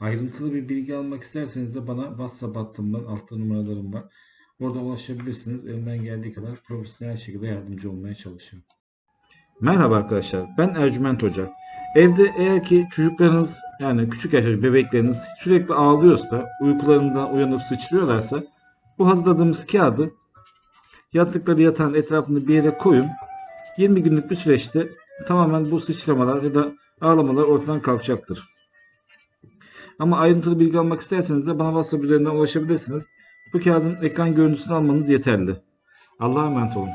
Ayrıntılı bir bilgi almak isterseniz de bana WhatsApp hattımdan altta numaralarım var. Oradan ulaşabilirsiniz. Elimden geldiği kadar profesyonel şekilde yardımcı olmaya çalışıyorum. Merhaba arkadaşlar. Ben Ercüment Hoca. Evde eğer ki çocuklarınız yani küçük yaşta bebekleriniz sürekli ağlıyorsa, uykularından uyanıp sıçrıyorlarsa bu hazırladığımız kağıdı yattıkları yatağın etrafında bir yere koyun. 20 günlük bir süreçte tamamen bu sıçramalar ya da ağlamalar ortadan kalkacaktır. Ama ayrıntılı bilgi almak isterseniz de bana WhatsApp üzerinden ulaşabilirsiniz. Bu kağıdın ekran görüntüsünü almanız yeterli. Allah'a emanet olun.